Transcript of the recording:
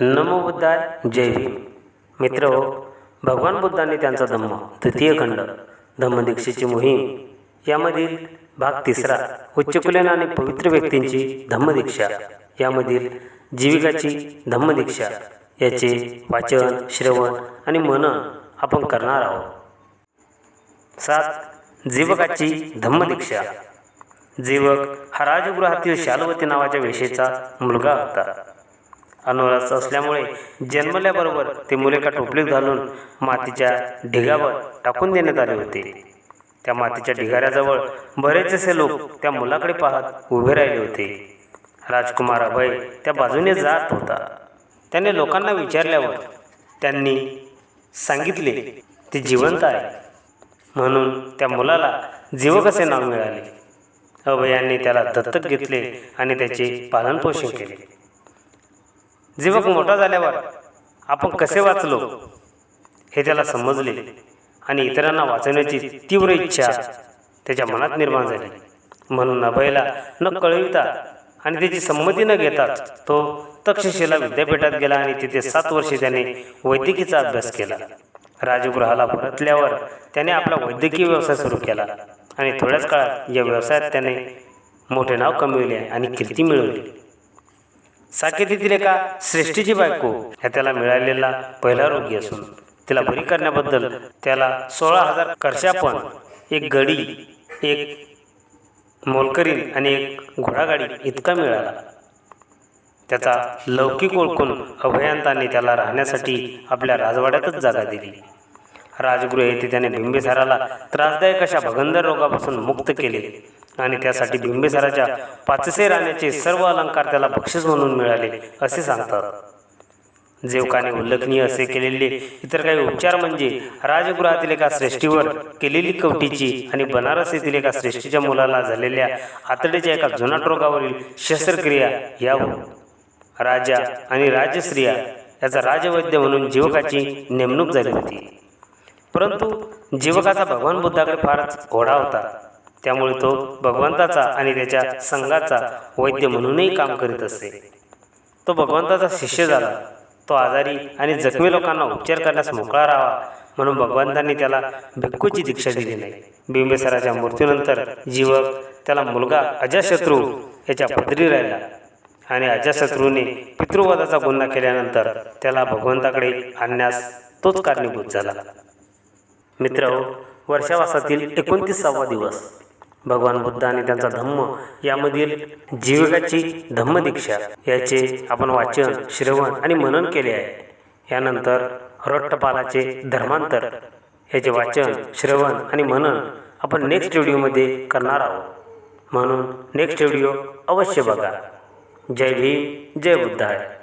नमो बुद्धाय जय भीम. मित्र हो भगवान बुद्धाने त्यांचा धम्म तृतीय खंड धम्मदीक्षेची मोहीम यामधील भाग तिसरा उच्चकुलीन आणि पवित्र व्यक्तींची धम्मदीक्षा यामधील जीविकाची धम्मदीक्षा याचे वाचन श्रवण आणि मनन आपण करणार आहोत. सात जीवकाची धम्मदीक्षा जीवक हा राजगृहातील शालवती नावाच्या वेशेचा मुलगा होता. अनुरास असल्यामुळे जन्मल्याबरोबर ते मुलेका टोपलीत घालून मातीच्या ढिगावर टाकून देण्यात आले होते. त्या मातीच्या ढिगाऱ्याजवळ बरेचसे लोक त्या मुलाकडे पाहत उभे राहिले होते. राजकुमार अभय त्या बाजूने जात होता. त्याने लोकांना विचारल्यावर त्यांनी सांगितले ते जिवंत आहे. म्हणून त्या मुलाला जीवक असे नाव मिळाले. अभयाने त्याला दत्तक घेतले आणि त्याचे पालनपोषण केले. जीवक मोठा झाल्यावर आपण कसे वाचलो हे त्याला समजले आणि इतरांना वाचवण्याची तीव्र इच्छा त्याच्या मनात निर्माण झाली. म्हणून अभयला न कळविता आणि त्याची संमती न घेतात तो तक्षशिला विद्यापीठात गेला आणि तिथे सात वर्षे त्याने वैद्यकीचा अभ्यास केला. राजगृहाला परतल्यावर त्याने आपला वैद्यकीय व्यवसाय सुरू केला आणि थोड्याच काळात या व्यवसायात त्याने मोठे नाव कमविले आणि कीर्ती मिळवली. साकेतीतील एका श्रेष्ठीची बायको ह्या त्याला मिळालेला पहिला रोगी असून तिला बरी करण्याबद्दल त्याला सोळा हजार कर्षापण एक गडी एक मोलकरीण आणि एक घोडागाडी इतका मिळाला. त्याचा लौकिक ओळखून अभयंताने त्याला राहण्यासाठी आपल्या राजवाड्यातच जागा दिली. राजगृह येथे त्याने बिंबिसाराला त्रासदायक अशा भगंदर रोगापासून मुक्त केले. आणि त्यासाठी बिंबिसाराच्या पाचसे राण्याचे सर्व अलंकार त्याला बक्षीस म्हणून मिळाले असे सांगतात. जेवकाने उल्लेखनीय असे केलेले इतर काही उपचार म्हणजे राजगृहातील एका श्रेष्ठीवर केलेली कवटीची आणि बनारस येथील एका श्रेष्ठीच्या मुलाला झालेल्या आतडीच्या एका जुनाट रोगावरील शस्त्रक्रिया यावर राजा आणि राजस्त्रिया याचा राजवैद्य म्हणून जीवकाची नेमणूक झाली होती. परंतु जीवकाचा भगवान बुद्धाकडे फारच ओढा होता. त्यामुळे तो भगवंताचा आणि त्याच्या संघाचा वैद्य म्हणूनही काम करीत असे. तो भगवंताचा शिष्य झाला. तो आजारी आणि जखमी लोकांना उपचार करण्यास मोकळा राहावा म्हणून भगवंतांनी त्याला भिक्खूची दीक्षा दिली नाही. बिंबेसराच्या मृत्यूनंतर जीवक त्याला मुलगा अजाशत्रू याच्या पदरी राहिला आणि अजाशत्रूने पितृवादाचा गुन्हा केल्यानंतर त्याला भगवंताकडे आणण्यास तोच कारणीभूत झाला. मित्र वर्षावासातील एकोणतीसावा दिवस. भगवान बुद्ध आणि त्यांचा धम्म यामधील जीविकाची धम्मदीक्षा याचे आपण वाचन श्रवण आणि मनन केले आहे. यानंतर रोट्टपालाचे धर्मांतर याचे वाचन श्रवण आणि मनन आपण नेक्स्ट व्हिडिओमध्ये करणार आहोत. म्हणून नेक्स्ट व्हिडिओ अवश्य बघा. जय भीम जय बुद्धाय.